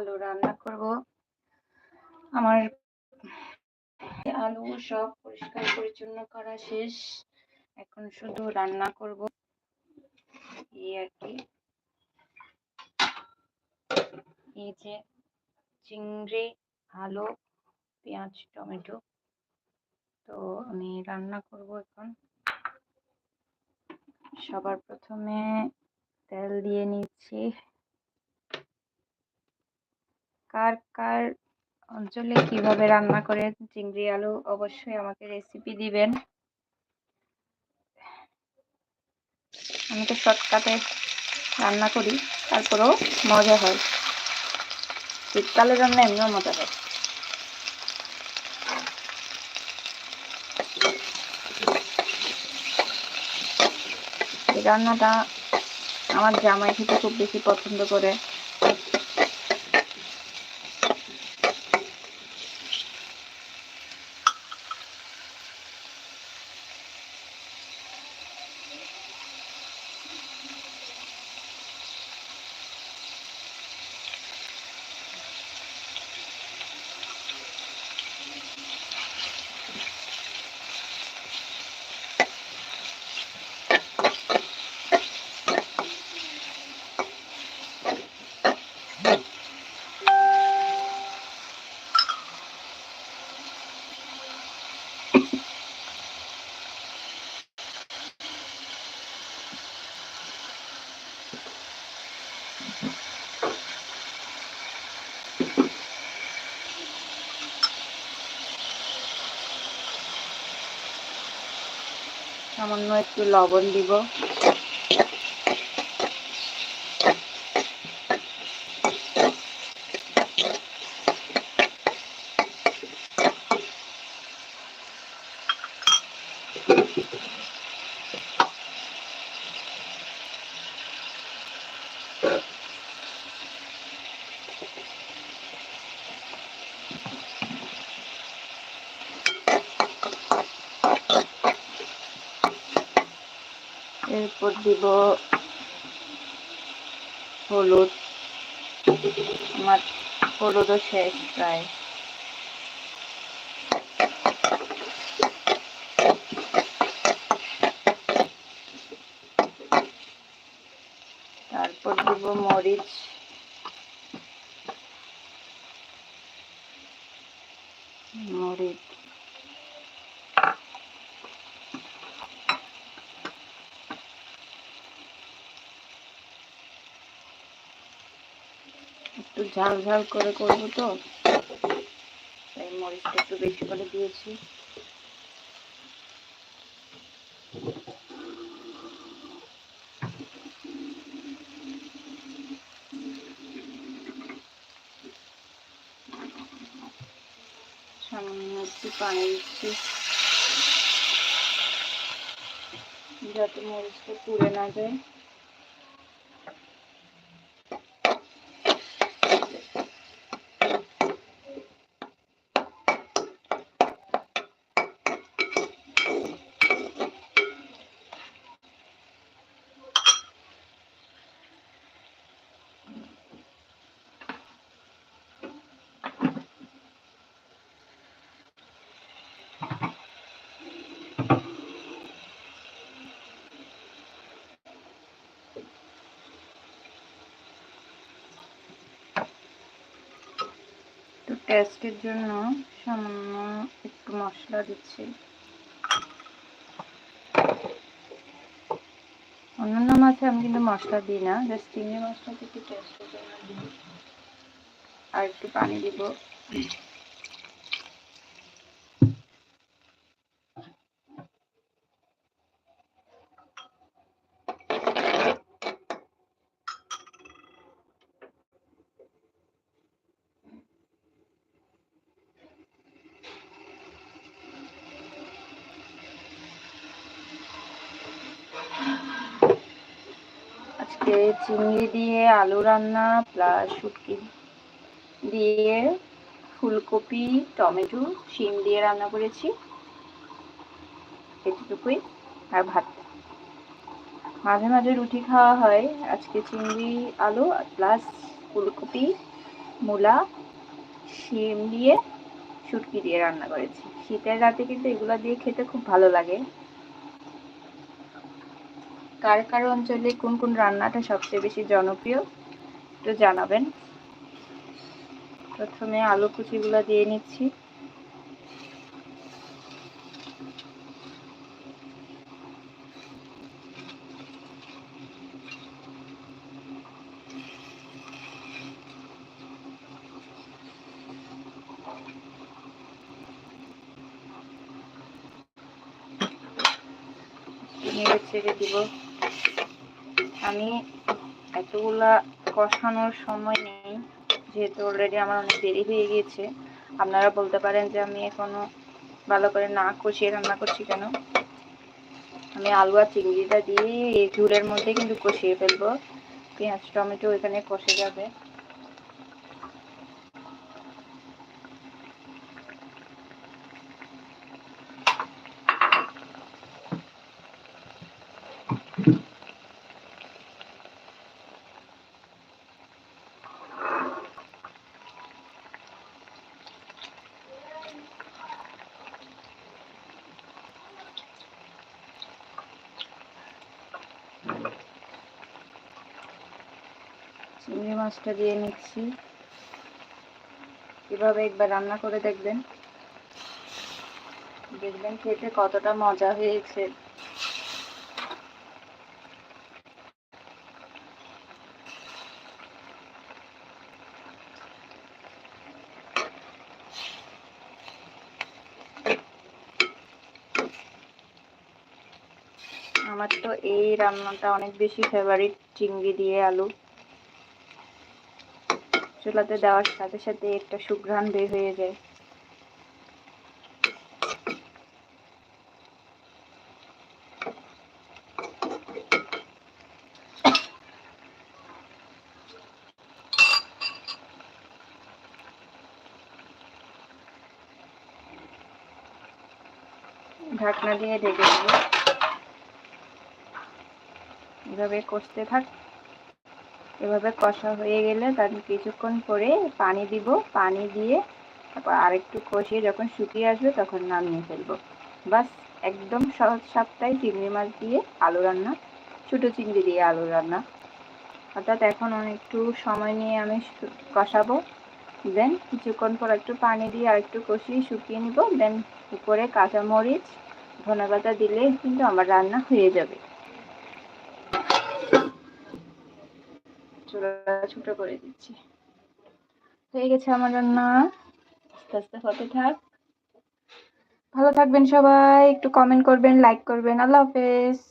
আলু রান্না করব। আমার আলু সব পরিষ্কার পরিচ্ছন্ন করা শেষ। এখন শুধু রান্না করব। এই আর কি। এই যে চিংড়ি, আলু, পেঁয়াজ, টমেটো। তো আমি রান্না করব এখন। সবার প্রথমে তেল দিয়ে নিচ্ছি। কার কার অঞ্চলে কীভাবে রান্না করে চিংড়ি আলু অবশ্যই আমাকে রেসিপি দিবেন। আমি তো শর্টকাটে রান্না করি, তারপরেও মজা হয়। শীতকালে রান্না এমনিও মজা হয়। রান্নাটা আমার জামাই খেতে খুব বেশি পছন্দ করে। সামান্য একটু লবণ দিব। এরপর দিব হলুদ। আমার হলুদও শেষ প্রায়। তারপর দিব মরিচ। মরিচ। একটু ঝাল ঝাল করে করব তো। তাই মরিচটা একটু বেশি করে দিয়েছি। পানি দিচ্ছি। যাতে মরিচটা পুড়ে না যায়। টেস্টের জন্য সামান্য একটু মশলা দিচ্ছি। অন্যান্য মাছে আমি কিন্তু মশলা দিই না জাস্ট চিংড়ি মাছটা একটু টেস্টের জন্য দিই। আর একটু পানি দিব। আজকে চিংড়ি দিয়ে আলু রান্না প্লাস শুটকি দিয়ে ফুলকপি, টমেটো, শিম দিয়ে রান্না করেছি। এটুকুই। আর ভাত। মাঝে মাঝে রুটি খাওয়া হয়। আজকে চিংড়ি, আলু প্লাস ফুলকপি, মূলা, শিম দিয়ে শুটকি দিয়ে রান্না করেছি। শীতের রাতে কিন্তু এগুলো দিয়ে খেতে খুব ভালো লাগে। কার কার অঞ্চলে কোন কোন রান্নাটা সবচেয়ে বেশি জনপ্রিয়, একটু জানাবেন। প্রথমে আলু কুচিগুলো দিয়ে নিচ্ছি। নেড়ে ছেড়ে দিব। আমি এতগুলা কষানোর সময় নেই, যেহেতু অলরেডি আমার অনেক দেরি হয়ে গিয়েছে। আপনারা বলতে পারেন যে আমি এখনও ভালো করে না কষিয়ে রান্না করছি কেন? আমি আলু আর চিংড়িটা দিয়ে এই ঝুলের মধ্যে কিন্তু কষিয়ে ফেলব। পেঁয়াজ, টমেটো ওইখানে কষে যাবে। চিংড়ি মাছটা দিয়ে নিচ্ছি। এভাবে একবার রান্না করে দেখবেন। দেখবেন খেতে কতটা মজা হয়েছে। আমার তো এই রান্নাটা অনেক বেশি ফেভারিট চিংড়ি দিয়ে আলু। চুলাতে দেওয়ার সাথে সাথে একটা সুঘ্রাণ বের হয়ে যায়। ঢাকনা দিয়ে ঢেকে দেব। এভাবে কষতে থাক। এভাবে কষা হয়ে গেলে তার কিছুক্ষণ পরে পানি দিব। পানি দিয়ে তারপর আরেকটু কষিয়ে যখন শুকিয়ে আসবে তখন নামিয়ে ফেলব। বাস, একদম সহজ সাপটাই চিংড়ি মাছ দিয়ে আলু রান্না, ছোটো চিংড়ি দিয়ে আলু রান্না। অর্থাৎ এখন একটু সময় নিয়ে আমি কষাবো। দেন কিছুক্ষণ পর একটু পানি দিয়ে আর একটু কষিয়ে শুকিয়ে নিব। দেন উপরে কাঁচামরিচ ধনে পাতা দিলে কিন্তু আমার রান্না হয়ে যাবে। চুলা করে দিচ্ছি। হয়ে গেছে আমার রান্না। আস্তে আস্তে হতে থাক। ভালো থাকবেন সবাই। একটু কমেন্ট করবেন লাইক করবেন। আল্লাহ হাফেজ।